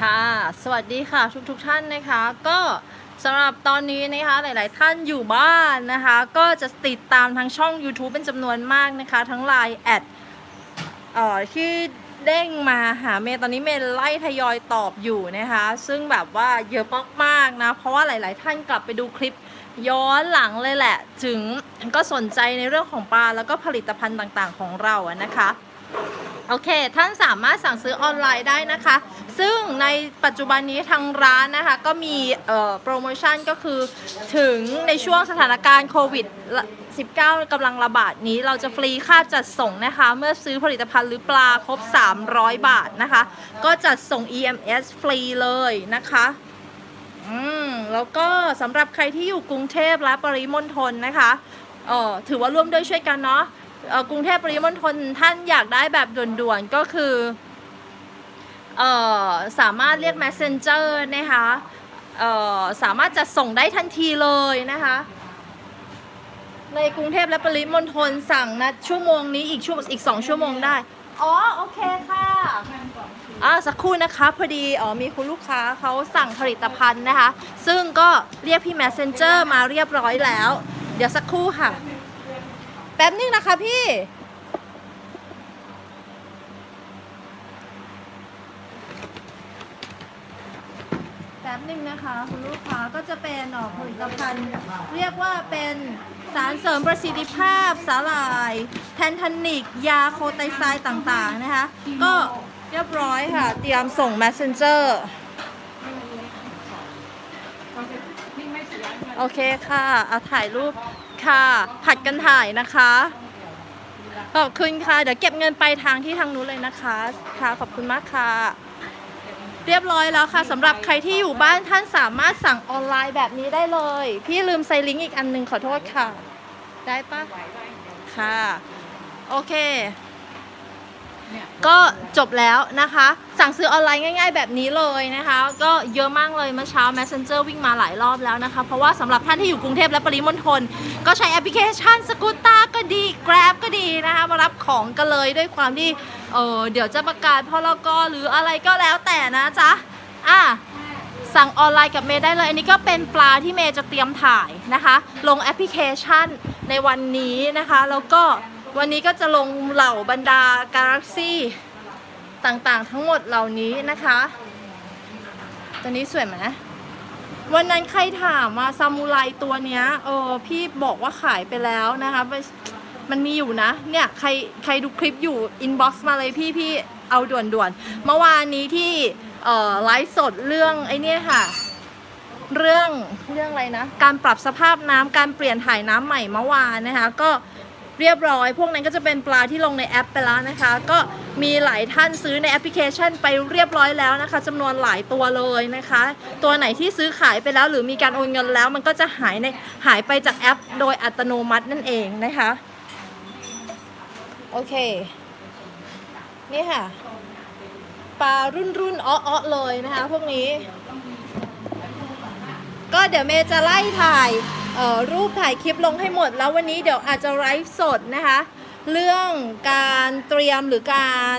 ค่ะ สวัสดีค่ะทุกทุกๆท่านนะคะ ก็สำหรับตอนนี้นะคะหลาย ๆ ท่านอยู่บ้านนะคะ ก็จะติดตามทางช่อง YouTube เป็นจำนวนมากนะคะ ทั้ง Line แอดเอ่อที่เด้งมาหาเมย์ตอนนี้เมย์ไล่ทยอยตอบอยู่นะคะ ซึ่งแบบว่าเยอะมากๆนะ เพราะว่าหลาย ๆ ท่านกลับไปดูคลิปย้อนหลังเลยแหละ ถึงก็สนใจในเรื่องของปลาแล้วก็ผลิตภัณฑ์ต่าง ๆ ของเราอะนะคะ โอเค ท่านสามารถสั่งซื้อออนไลน์ได้นะคะ ซึ่งในปัจจุบันนี้ทางร้านนะคะ ก็มีโปรโมชั่นก็คือถึงในช่วงสถานการณ์โควิด 19 กำลังระบาดนี้เราจะฟรีค่าจัดส่งนะคะ เมื่อซื้อผลิตภัณฑ์หรือปลาครบ 300 บาทนะคะ ก็จัดส่ง EMS ฟรีเลยนะคะอืมแล้วก็สำหรับใครที่อยู่กรุงเทพและปริมณฑลนะคะเอ่อถือว่าร่วมด้วยช่วยกันเนาะ กรุงเทพปริมณฑลท่านอยากได้แบบด่วนๆ ก็คือเออสามารถเรียก messenger นะคะเออสามารถจะส่งได้ทันทีเลยนะคะ ในกรุงเทพและปริมณฑลสั่งนะชั่วโมงนี้อีกชั่วอีก2ชั่วโมงได้ อ๋อ โอเคค่ะอ่าสักครู่นะคะพอดีอ๋อมีคุณลูกค้าเขาสั่งผลิตภัณฑ์นะคะ ซึ่งก็เรียกพี่ messenger มาเรียบร้อยแล้ว เดี๋ยวสักครู่ค่ะ ป๊บนึงนะคะพี่ แป๊บนึงนะคะคุณลูกค้าก็จะเป็นออกผลิตภัณฑ์ เรียกว่าเป็นสารเสริมประสิทธิภาพสาหร่ายแทนทานิก ยาโคไตไซด์ต่างๆนะคะ ก็เรียบร้อยค่ะ เตรียมส่ง messenger โอเคค่ะ เอาถ่ายรูป ค่ะ ผัดกันถ่ายนะคะ ขอบคุณค่ะ เดี๋ยวเก็บเงินไปทางที่ทางนู้นเลยนะคะ ค่ะ ขอบคุณมากค่ะ เรียบร้อยแล้วค่ะสำหรับใครที่อยู่บ้านท่านสามารถสั่งออนไลน์แบบนี้ได้เลย พี่ลืมใส่ลิงก์อีกอันหนึงขอโทษค่ะ ได้ปะค่ะ โอเค ก็จบแล้วนะคะ สั่งซื้อออนไลน์ง่าย ๆ แบบนี้เลยนะคะ ก็เยอะมากเลยเมื่อเช้า Messenger วิ่งมาหลายรอบแล้วนะคะ เพราะว่าสำหรับท่านที่อยู่กรุงเทพและปริมณฑลก็ใช้แอปพลิเคชันสกูตตาก็ดี Grab ก็ดีนะคะ มารับของกันเลยด้วยความที่เออเดี๋ยวจะประกาศพอลกหรืออะไรก็แล้วแต่นะจ๊ะอะสั่งออนไลน์กับเมย์ได้เลย อันนี้ก็เป็นปลาที่เมย์จะเตรียมถ่ายนะคะ ลงแอปพลิเคชันในวันนี้นะคะ แล้วก็ วันนี้ก็จะลงเหล่าบรรดากาแล็กซี่ต่างๆ ทั้งหมดเหล่านี้นะคะ ตัวนี้สวยไหมวันนั้นใครถามว่าซามูไรตัวเนี้ยเออพี่บอกว่าขายไปแล้วนะคะมันมีอยู่นะ เนี่ยใครใครดูคลิปอยู่อินบ็อกซ์มาเลยพี่พี่เอาด่วนๆเมื่อวานนี้ที่ไลฟ์สดเรื่องไอ้เนี่ยค่ะ เรื่องเรื่องอะไรนะ การปรับสภาพน้ำการเปลี่ยนถ่ายน้ำใหม่เมื่อวานนะคะก็ เรียบร้อย พวกนั้นก็จะเป็นปลาที่ลงในแอปไปแล้วนะคะ ก็มีหลายท่านซื้อในแอปพลิเคชันไปเรียบร้อยแล้วนะคะจำนวนหลายตัวเลยนะคะ ตัวไหนที่ซื้อขายไปแล้วหรือมีการโอนเงินแล้ว มันก็จะหายในหายไปจากแอป โดยอัตโนมัตินั่นเองนะคะโอเค นี่ค่ะปลารุ่นรุ่นๆอ้อๆเลยนะคะ พวกนี้ ก็เดี๋ยวเมย์จะไล่ถ่าย รูปถ่ายคลิปลงให้หมด แล้ววันนี้เดี๋ยวอาจจะไลฟ์สดนะคะ เรื่องการเตรียมหรือการ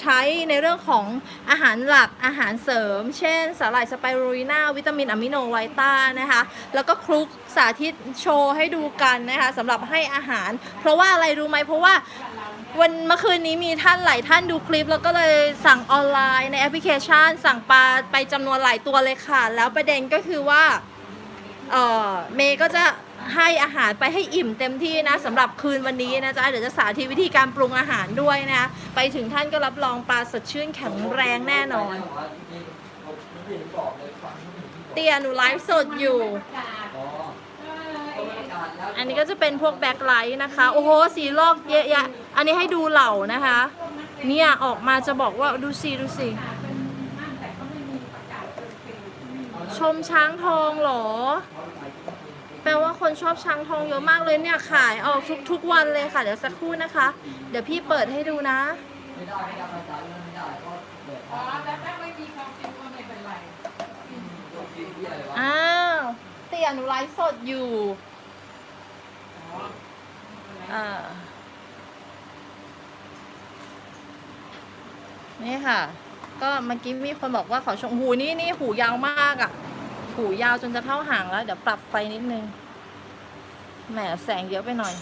ใช้ในเรื่องของอาหารหลักอาหารเสริม เช่น สาหร่ายสไปรูลิน่าวิตามินอะมิโนไวต้านะคะ แล้วก็คลุกสาธิตโชว์ให้ดูกันนะคะสำหรับให้อาหาร เพราะว่าอะไรรู้ไหมเพราะว่าวันเมื่อคืนนี้มีท่านหลายท่านดูคลิป แล้วก็เลยสั่งออนไลน์ในแอปพลิเคชัน สั่งปลาไปจำนวนหลายตัวเลยค่ะ แล้วประเด็นก็คือว่า เออเมย์ก็จะให้อาหารไปให้อิ่มเต็มที่นะสำหรับคืนวันนี้นะจ๊ะเดี๋ยวจะสาธิตวิธีการปรุงอาหารด้วยนะไปถึงท่านก็รับรองปลาสดชื่นแข็งแรงแน่นอน เตียหนูไลฟ์สดอยู่ อันนี้ก็จะเป็นพวกแบ็คไลท์นะคะ โอ้โห สีลอกเยอะแยะอันนี้ให้ดูเหล่านะคะ เนี่ยออกมาจะบอกว่าดูสิดูสิชมช้างทองเหรอ คนชอบช้างทองเยอะมากเลยเนี่ยขายออกทุกทุกวันเลยค่ะเดี๋ยวสักครู่นะคะ เดี๋ยวพี่เปิดให้ดูนะอ๋อแต่ถ้าไม่มีความจริงก็ไม่เป็นไรอ้าวเตียหนูไลฟ์สดอยู่อ่านี่ค่ะ ก็เมื่อกี้มีคนบอกว่าขอชมหูนี่นี่หูยาวมากอะ่ะ หูยาวจนจะเท่าหางแล้ว เดี๋ยวปรับไฟนิดนึง แหมแสงเยอะไปหน่อย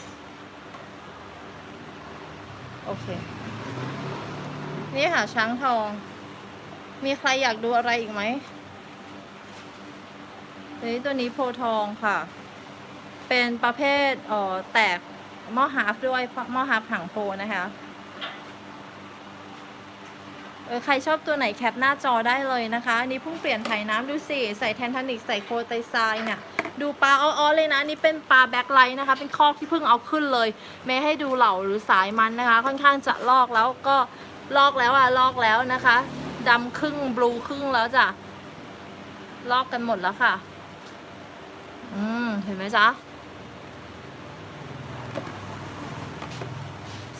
โอเค นี่ค่ะช้างทอง มีใครอยากดูอะไรอีกไหมตัวนี้ตัวนี้โพทองค่ะ เป็นประเภทเอ่อแตกหม้อฮาร์ฟด้วยหม้อฮาร์ฟหางโพนะคะเออใครชอบตัวไหนแคปหน้าจอได้เลยนะคะ อันนี้เพิ่งเปลี่ยนไถ่น้ำดูสิ ใส่แทนทานิกใส่โคไตไซน์เนี่ย ดูปลาอ้อๆเลยนะนี่เป็นปลาแบ็คไลท์นะคะ เป็นคอกที่เพิ่งเอาขึ้นเลยไม่ให้ดูเหล่าหรือสายมันนะคะ ค่อนข้างจะลอกแล้วก็ลอกแล้วอะลอกแล้วนะคะดำครึ่งบลูครึ่งแล้วจ้ะลอกกันหมดแล้วค่ะ อืมเห็นไหมจ๊ะ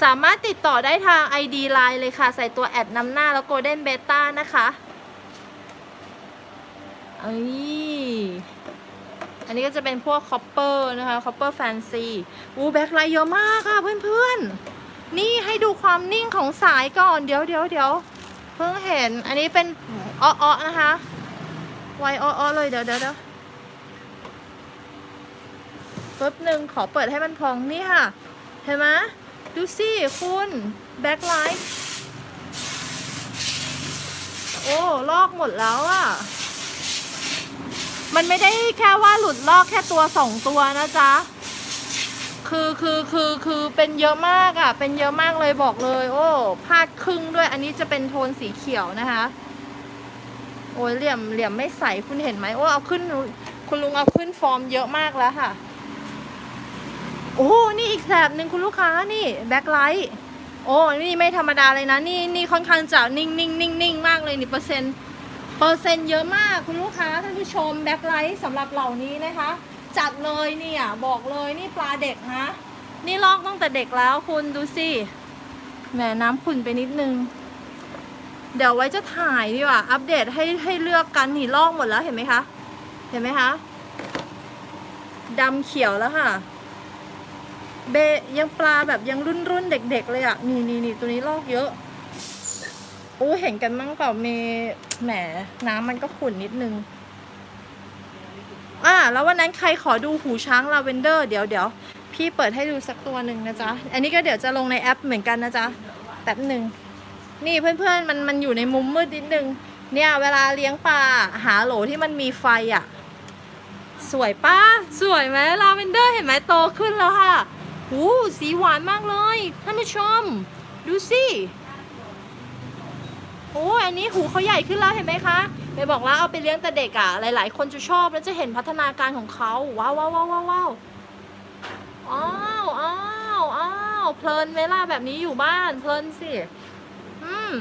สามารถติดต่อได้ทาง ID Line เลยค่ะ ใส่ตัวแอดนำหน้าแล้ว Golden Beta นะคะเอ้ย อันนี้ก็จะเป็นพวก Copper นะคะ Copper Fancy อู้แบ็คไลท์เยอะมากค่ะเพื่อนๆ นี่ให้ดูความนิ่งของสายก่อนเดี๋ยวเดี๋ยวเดี๋ยวเพิ่งเห็นอันนี้เป็นอ้อๆนะคะไวอ้อๆเลยเดี๋ยวเดี๋ยวเดี๋ยวแป๊บหนึ่งขอเปิดให้มันพองนี่ค่ะ เห็นไหมดูสิคุณแบ็คไลท์โอ้ ลอกหมดแล้วอะ่ะ มันไม่ได้แค่ว่าหลุดลอกแค่ตัวสองตัวนะจ๊ะ คือคือคือคือเป็นเยอะมากอะ่ะ เป็นเยอะมากเลยบอกเลย โอ้พาดครึ่งด้วย อันนี้จะเป็นโทนสีเขียวนะคะ โอ้ยเหลี่ยมเหลี่ยมไม่ใสคุณเห็นไหมโอ้เอาขึ้น คุณลุงเอาขึ้นฟอร์มเยอะมากแล้วค่ะ โอ้นี่อีกแถบหนึ่งคุณลูกค้านี่แบ็คไลท์โอ้นี่ไม่ธรรมดาเลยนะ นี่นี่ค่อนข้างจะนิ่งนิ่งนิ่งนิ่งมากเลยนี่เปอร์เซ็นต์ เปอร์เซ็นต์เยอะมากคุณลูกค้าท่านผู้ชมแบ็คไลท์สำหรับเหล่านี้นะคะ จัดเลยเนี่ยบอกเลยนี่ปลาเด็กนะ นี่ลอกตั้งแต่เด็กแล้วคุณดูสิแหมน้ำขุ่นไปนิดนึง เดี๋ยวไว้จะถ่ายดีกว่า อัปเดตให้ให้เลือกกันนี่ลอกหมดแล้วเห็นไหมคะ เห็นไหมคะดำเขียวแล้วค่ะเบยังปลาแบบยังรุ่นรุ่นเด็ก ๆ เลยอะ นี่นี่นี่ตัวนี้ลอกเยอะ อ้เห็นกันมั้งเปล่าเมแหมน้ำมันก็ขุ่นนิดนึง อ่า แล้ววันนั้นใครขอดูหูช้างลาเวนเดอร์เดี๋ยวเดี๋ยวพี่เปิดให้ดูสักตัวหนึ่งนะจ๊ะ อันนี้ก็เดี๋ยวจะลงในแอปเหมือนกันนะจ๊ะแป๊บหนึ่ง นี่เพื่อนๆมันมันอยู่ในมุมมืดนิดนึง เนี่ยเวลาเลี้ยงปลาหาโหลที่มันมีไฟอะ สวยป้าสวยไหมลาเวนเดอร์เห็นไหมโตขึ้นแล้วค่ะหูสีหวานมากเลยท่านผู้ชม ดูสิ อ้อันนี้หูเขาใหญ่ขึ้นแล้วเห็นไหมคะไปบอกแล้วเอาไปเลี้ยงแต่เด็กอะ่ะ หลาย ๆ คนจะชอบแล้วจะเห็นพัฒนาการของเขาว้าวว้าวว้าวว้าวว้าวอ้าวอ้าวอ้าวเพลินเวลาแบบนี้อยู่บ้านเพลินสิอืม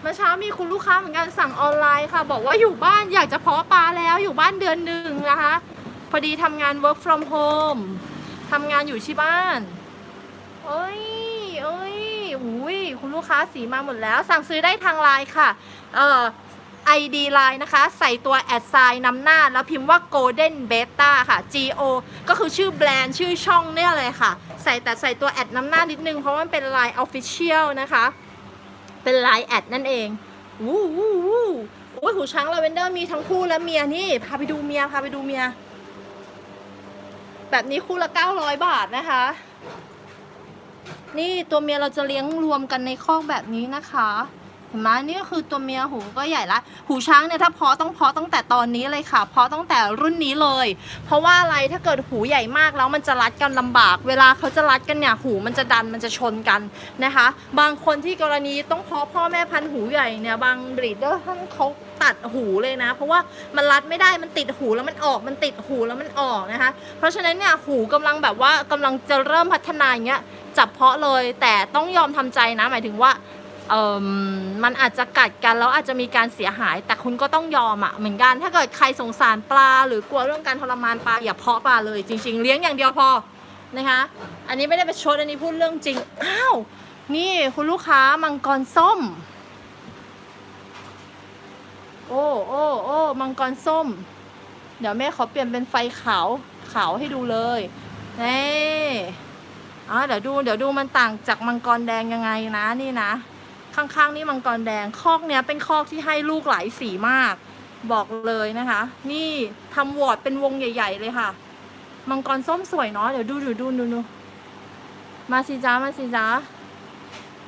เมื่อเช้ามีคุณลูกค้าเหมือนกันสั่งออนไลน์ค่ะ บอกว่าอยู่บ้านอยากจะเพาะปลาแล้วอยู่บ้านเดือนหนึ่งนะคะ พอดีทำงาน work from home ทำงานอยู่ที่บ้านเอ้ย อุ้ยคุณลูกค้าสีมาหมดแล้ว สั่งซื้อได้ทางไลน์ค่ะ เอ่อ ID Line นะคะ ใส่ตัวแอดไซน์นำหน้า แล้วพิมพ์ว่า Golden Beta ค่ะ G O ก็คือชื่อแบรนด์ชื่อช่องเนี่ยเลยค่ะ ใส่แต่ใส่ตัวแอดนำหน้านิดนึง เพราะว่ามันเป็น Line Official นะคะ เป็น Line แอดนั่นเองวู้วู้วู้โอ้ยหูช้างลาเวนเดอร์มีทั้งคู่และเมียนี่ พาไปดูเมีย พาไปดูเมีย แบบนี้คู่ละ 900 บาทนะคะ นี่ตัวเมียเราจะเลี้ยงรวมกันในคอกแบบนี้นะคะ เห็นไหมนี่ก็คือตัวเมียหูก็ใหญ่ละ หูช้างเนี่ยถ้าเพาะต้องเพาะตั้งแต่ตอนนี้เลยค่ะเพาะตั้งแต่รุ่นนี้เลย เพราะว่าอะไรถ้าเกิดหูใหญ่มากแล้วมันจะรัดกันลำบาก เวลาเขาจะรัดกันเนี่ยหูมันจะดันมันจะชนกันนะคะ บางคนที่กรณีต้องเพาะพ่อแม่พันธุ์หูใหญ่เนี่ยบางบรีดเดอร์ท่านเขาตัดหูเลยนะ เพราะว่ามันรัดไม่ได้มันติดหูแล้วมันออกมันติดหูแล้วมันออกนะคะ เพราะฉะนั้นเนี่ยหูกำลังแบบว่ากำลังจะเริ่มพัฒนาอย่างเงี้ย จับเพาะเลย แต่ต้องยอมทำใจนะ หมายถึงว่าเอ่มมันอาจจะกัดกันแล้วอาจจะมีการเสียหาย แต่คุณก็ต้องยอมอะเหมือนกัน ถ้าเกิดใครสงสารปลา หรือกลัวเรื่องการทรมานปลาอย่าเพาะปลาเลยจริง ๆ เลี้ยงอย่างเดียวพอนะคะ อันนี้ไม่ได้ไปชดอันนี้พูดเรื่องจริงอ้าวนี่คุณลูกค้ามังกรส้ม โอ้โอ้โอ้มังกรส้ม เดี๋ยวแม่ขอเปลี่ยนเป็นไฟขาวขาวให้ดูเลยนี่ อ๋อเดี๋ยวดูเดี๋ยวดูมันต่างจากมังกรแดงยังไงนะนี่นะ ข้างๆนี่มังกรแดงคอกเนี้ยเป็นคอกที่ให้ลูกหลายสีมาก บอกเลยนะคะ นี่ทำวอร์ดเป็นวงใหญ่ ๆ เลยค่ะ มังกรส้มสวยเนาะเดี๋ยวดูดูดูดูดูมาสิจ้ามาสิจ้า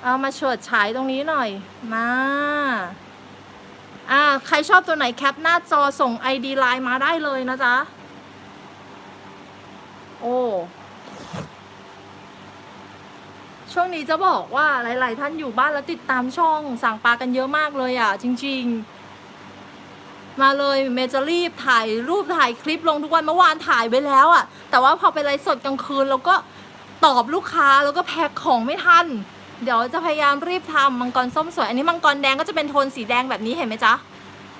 เอามาเฉิดฉายตรงนี้หน่อยมาอ่าใครชอบตัวไหนแคปหน้าจอส่ง ID ไลน์มาได้เลยนะจ๊ะ โอ้ ช่วงนี้จะบอกว่าหลาย ๆ ท่านอยู่บ้านแล้วติดตามช่องสั่งปลากันเยอะมากเลยอะ จริง ๆ มาเลยเมย์จะรีบถ่ายรูปถ่ายคลิปลงทุกวันเมื่อวานถ่ายไว้แล้วอะ แต่ว่าพอไปไลฟ์สดกลางคืน แล้วก็ตอบลูกค้าแล้วก็แพ็คของไม่ทัน เดี๋ยวจะพยายามรีบทำมังกรส้มสวย อันนี้มังกรแดงก็จะเป็นโทนสีแดงแบบนี้เห็นไหมจ๊ะ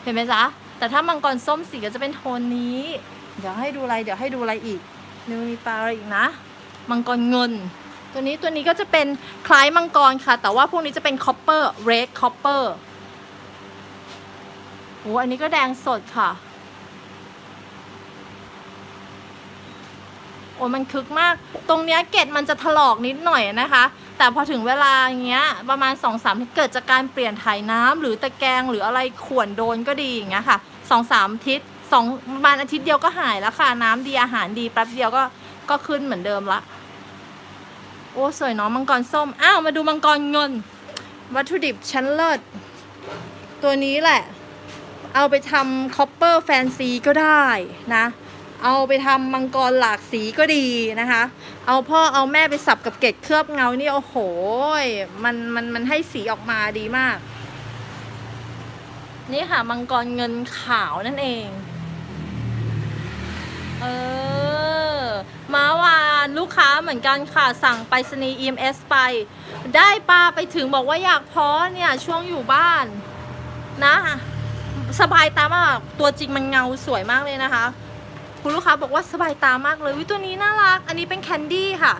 เห็นไหมจ๊ะ แต่ถ้ามังกรส้มสีก็จะเป็นโทนนี้ เดี๋ยวให้ดูอะไร เดี๋ยวให้ดูอะไรอีกนี่มีปลาอะไรอีกนะ มังกรเงิน ตัวนี้ตัวนี้ก็จะเป็นคล้ายมังกรค่ะ แต่ว่าพวกนี้จะเป็นคอปเปอร์เรดคอปเปอร์โอ้อันนี้ก็แดงสดค่ะ โอ้มันคึกมาก ตรงเนี้ยเกล็ดมันจะถลอกนิดหน่อยนะคะ แต่พอถึงเวลาอย่างเงี้ย ประมาณ2อสามเกิดจากการเปลี่ยนถ่ายน้ำหรือตะแกรงหรืออะไรข่วนโดนก็ดีอย่างเงี้ยค่ะสองสามทิตย์สองประมาณอาทิตย์เดียวก็หายแล้วค่ะ น้ำดีอาหารดีแป๊บเดียวก็ก็ขึ้นเหมือนเดิมละ โอ้สวยเนาะมังกรส้ม อ้าว มาดูมังกรเงิน วัตถุดิบชั้นเลิศ ตัวนี้แหละ เอาไปทำคอปเปอร์แฟนซีก็ได้นะ เอาไปทำมังกรหลากสีก็ดีนะคะ เอาพ่อเอาแม่ไปสับกับเกล็ดเคลือบเงานี่โอ้โห มันมันมันให้สีออกมาดีมาก นี่ค่ะมังกรเงินขาวนั่นเอง เออ มาวานลูกค้าเหมือนกันค่ะ สั่งไปรษณี EMS ไป ได้ปลาไปถึงบอกว่าอยากเพาะเนี่ย ช่วงอยู่บ้านนะสบายตามาก ตัวจริงมันเงาสวยมากเลยนะคะ คุณลูกค้าบอกว่าสบายตามากเลยวิตัวนี้น่ารัก อันนี้เป็นแคนดี้ค่ะ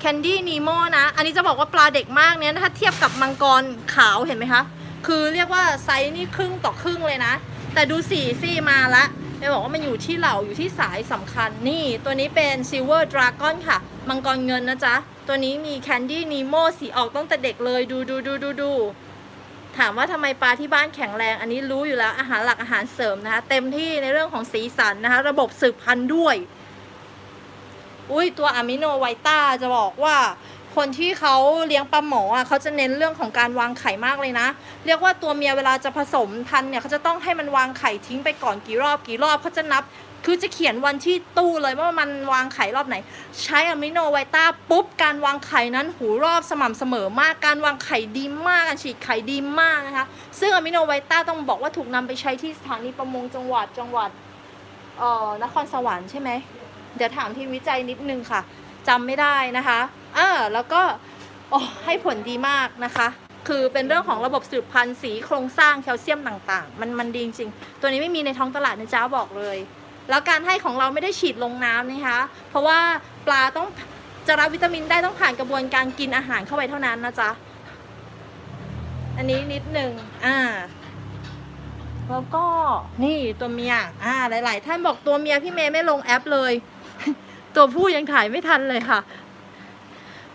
แคนดี้นีโมนะ อันนี้จะบอกว่าปลาเด็กมากเนี่ยถ้าเทียบกับมังกรขาวเห็นไหมคะ คือเรียกว่าไซส์นี่ครึ่งต่อครึ่งเลยนะ แต่ดูสีซี่มาละ จะบอกว่ามันอยู่ที่เหล่าอยู่ที่สายสำคัญนี่ ตัวนี้เป็นซิลเวอร์ดราก้อนค่ะ มังกรเงินนะจ๊ะ ตัวนี้มีแคนดี้นีโมสีออกตั้งแต่เด็กเลยดูดูดูดูดูถามว่าทำไมปลาที่บ้านแข็งแรง อันนี้รู้อยู่แล้วอาหารหลักอาหารเสริมนะคะ เต็มที่ในเรื่องของสีสันนะคะ ระบบสืบพันธุ์ด้วย อุ้ยตัวอะมิโนไวต้าจะบอกว่า คนที่เขาเลี้ยงปลาหมออะเขาจะเน้นเรื่องของการวางไข่มากเลยนะ เรียกว่าตัวเมียเวลาจะผสมพันธุ์เนี่ยเขาจะต้องให้มันวางไข่ทิ้งไปก่อนกี่รอบกี่รอบเขาจะนับ คือจะเขียนวันที่ตู้เลยว่ามันวางไข่รอบไหน ใช้อะมิโนไวต้าปุ๊บการวางไข่นั้นหูรอบสม่ำเสมอมากการวางไข่ดีมากการฉีกไข่ดีมากนะคะซึ่งอะมิโนไวต้าต้องบอกว่าถูกนำไปใช้ที่สถานีประมงจังหวัดจังหวัดเอ่อนครสวรรค์ใช่ไหมเดี๋ยวถามทีมวิจัยนิดนึงค่ะ จำไม่ได้นะคะอ่าแล้วก็โอ้ให้ผลดีมากนะคะ คือเป็นเรื่องของระบบสืบพันธุ์สีโครงสร้างแคลเซียมต่างๆ มันมันดีจริงๆ ตัวนี้ไม่มีในท้องตลาดนะจ๊ะบอกเลย แล้วการให้ของเราไม่ได้ฉีดลงน้ำนะคะ เพราะว่าปลาต้องจะรับวิตามินได้ต้องผ่านกระบวนการกินอาหารเข้าไปเท่านั้นนะจ๊ะ อันนี้นิดหนึ่งอ่า แล้วก็นี่ตัวเมีย อ่า หลาย ๆ ท่านบอกตัวเมียพี่เมย์ไม่ลงแอปเลย ตัวผู้ยังถ่ายไม่ทันเลยค่ะ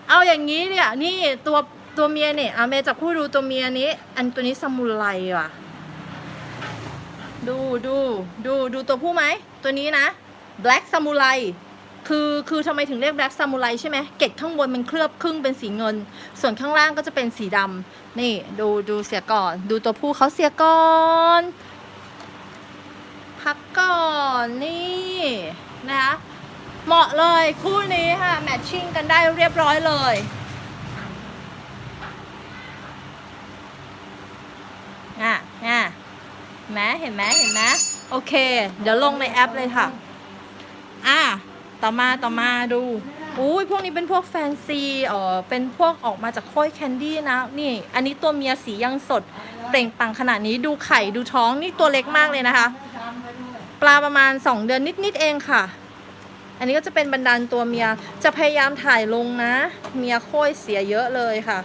เอาอย่างนี้เนี่ย นี่ตัวตัวเมียเนี่ยเอาเมย์จับคู่ดูตัวเมียนี้ อันตัวนี้สมุไรว่ะ ดูดูดูดูตัวผู้ไหม ตัวนี้นะ black samurai คือคือทำไมถึงเรียก black samurai ใช่ไหมเกล็ดข้างบนมันเคลือบครึ่งเป็นสีเงิน ส่วนข้างล่างก็จะเป็นสีดำนี่ดูดูเสียก่อน ดูตัวผู้เขาเสียก่อนพักก่อนนี่นะคะ เหมาะเลยคู่นี้ค่ะ แมทชิ่งกันได้เรียบร้อยเลย อะอะเห็นไหมเห็นไหมเห็นไหมโอเค เดี๋ยวลงในแอปเลยค่ะ อะ ต่อมาต่อมาดูอุ้ยพวกนี้เป็นพวกแฟนซีเออเป็นพวกออกมาจากค้ยแคนดี้นะ นี่ อันนี้ตัวเมียสียังสด เปล่งปลังขนาดนี้ดูไข่ดูท้องนี่ตัวเล็กมากเลยนะคะ ปลาประมาณ 2 เดือนนิด ๆ เองค่ะ อันนี้ก็จะเป็นบรรดาลตัวเมีย จะพยายามถ่ายลงนะ เมียโค้ยเสียเยอะเลยค่ะ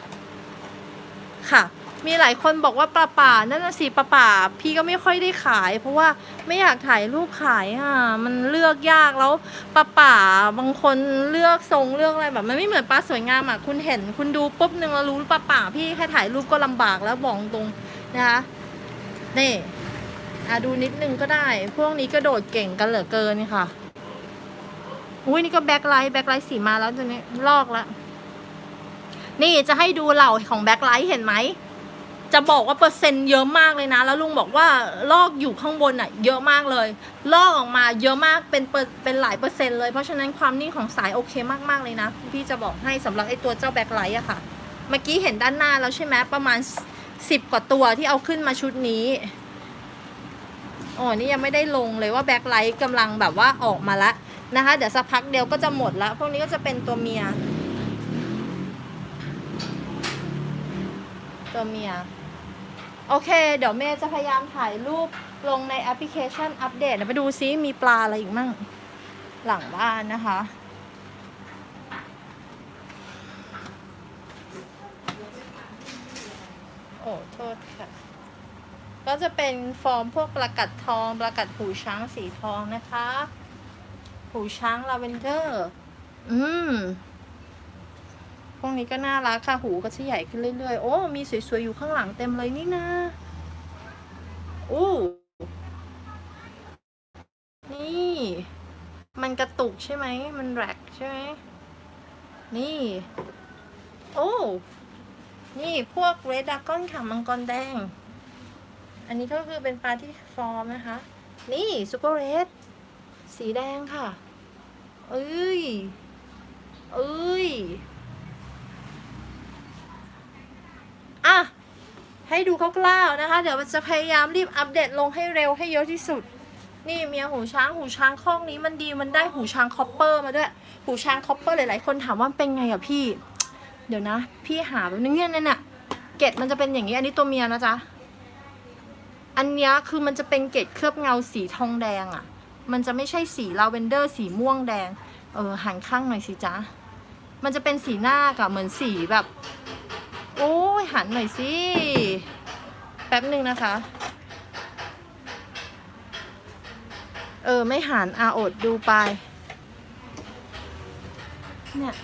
ค่ะ มีหลายคนบอกว่าปลาป่านั่นน่ะสิปลาป่า พี่ก็ไม่ค่อยได้ขาย เพราะว่าไม่อยากถ่ายรูปขายอะ มันเลือกยากแล้วปลาป่าบางคนเลือกทรงเลือกอะไรแบบมันไม่เหมือนปลาสวยงามอะ คุณเห็นคุณดูปุ๊บนึงแล้วรู้ปลาป่า พี่แค่ถ่ายรูปก็ลำบากแล้วบอกตรงนะคะนี่อะดูนิดนึงก็ได้ พวกนี้กระโดดเก่งกันเหลือเกินค่ะ อุ้ยนี่ก็แบ็คไลท์แบ็คไลท์สีมาแล้วตัวนี้ลอกแล้วนี่จะให้ดูเหล่าของแบ็คไลท์เห็นไหมจะบอกว่าเปอร์เซ็นต์เยอะมากเลยนะ แล้วลุงบอกว่าลอกอยู่ข้างบนอะ เยอะมากเลย ลอกออกมาเยอะมากเป็นเปอร์เป็นหลายเปอร์เซ็นต์เลย เพราะฉะนั้นความนิ่งของสายโอเคมากๆเลยนะ พี่จะบอกให้สำหรับไอ้ตัวเจ้าแบ็คไลท์อะค่ะ เมื่อกี้เห็นด้านหน้าแล้วใช่ไหมประมาณสิบกว่าตัวที่เอาขึ้นมาชุดนี้โอ้นี่ยังไม่ได้ลงเลยว่าแบ็คไลท์กำลังแบบว่าออกมาแล้ว นะคะ เดี๋ยวสักพักเดียวก็จะหมดแล้ว พวกนี้ก็จะเป็นตัวเมีย ตัวเมีย โอเค เดี๋ยวเมย์จะพยายามถ่ายรูปลงในแอปพลิเคชันอัปเดตเดี๋ยวไปดูซิมีปลาอะไรอีกมั่งหลังบ้านนะคะ โอ้โทษค่ะ ก็จะเป็นฟอร์มพวกประกัดทองประกัดหูช้างสีทองนะคะ หูช้างลาเวนเดอร์ อืม พวกนี้ก็น่ารักค่ะ หูก็จะใหญ่ขึ้นเรื่อยๆ โอ้ มีสวยๆ อยู่ข้างหลังเต็มเลยนี่นะอู้นี่ มันกระตุกใช่ไหม มันแรกใช่ไหม นี่ โอ้ นี่พวกเรดดากอนค่ะมังกรแดง อันนี้ก็คือเป็นปลาที่ฟอร์มนะคะ นี่ซูเปอร์เรด สีแดงค่ะ เอ้ย เอ้ย อะ ให้ดูคร่าวๆนะคะ เดี๋ยวมันจะพยายามรีบอัปเดตลงให้เร็วให้เยอะที่สุด นี่เมียหูช้างหูช้างข้องนี้มันดีมันได้หูช้างคอปเปอร์มาด้วย หูช้างคอปเปอร์หลายๆคนถามว่าเป็นไงอะพี่ เดี๋ยวนะ พี่หาแบบนึงเนี่ยเนี่ยเกล็ดมันจะเป็นอย่างนี้ อันนี้ตัวเมียนะจ๊ะ อันนี้คือมันจะเป็นเกล็ดเคลือบเงาสีทองแดงอะ มันจะไม่ใช่สีลาเวนเดอร์สีม่วงแดง เออหันข้างหน่อยสิจ๊ะ มันจะเป็นสีหน้ากับเหมือนสีแบบ โอ้ยหันหน่อยสิ แป๊บหนึ่งนะคะ เออ ไม่หันอาอดดูไป เนี่ย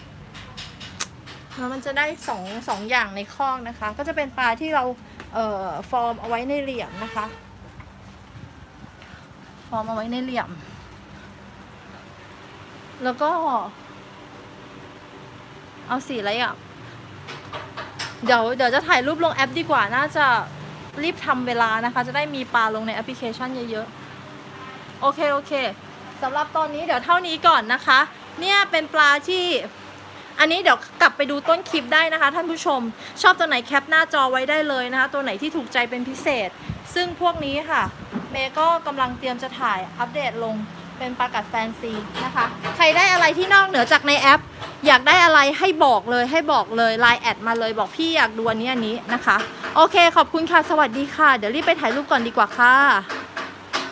แล้วมันจะได้สองสองอย่างในคอกนะคะ ก็จะเป็นปลาที่เราเอ่อฟอร์มเอาไว้ในเหลี่ยมนะคะ ฟอมเอาไว้ในเหลี่ยม แล้วก็ เอาสีอะไรอะ เดี๋ยวเดี๋ยวจะถ่ายรูปลงแอปดีกว่า น่าจะรีบทำเวลานะคะ จะได้มีปลาลงในแอปพลิเคชันเยอะๆ โอเค โอเคสำหรับตอนนี้เดี๋ยวเท่านี้ก่อนนะคะ เนี่ยเป็นปลาที่อันนี้เดี๋ยวกลับไปดูต้นคลิปได้นะคะ ท่านผู้ชม ชอบตัวไหนแคปหน้าจอไว้ได้เลยนะคะ ตัวไหนที่ถูกใจเป็นพิเศษ ซึ่งพวกนี้ค่ะ เมย์ก็กำลังเตรียมจะถ่ายอัปเดตลงเป็นประกาศแฟนซีนะคะ ใครได้อะไรที่นอกเหนือจากในแอป อยากได้อะไรให้บอกเลยให้บอกเลยไลน์แอดมาเลยบอกพี่อยากดูอันนี้อันนี้นะคะ โอเคขอบคุณค่ะ สวัสดีค่ะ เดี๋ยวรีบไปถ่ายรูปก่อนดีกว่าค่ะ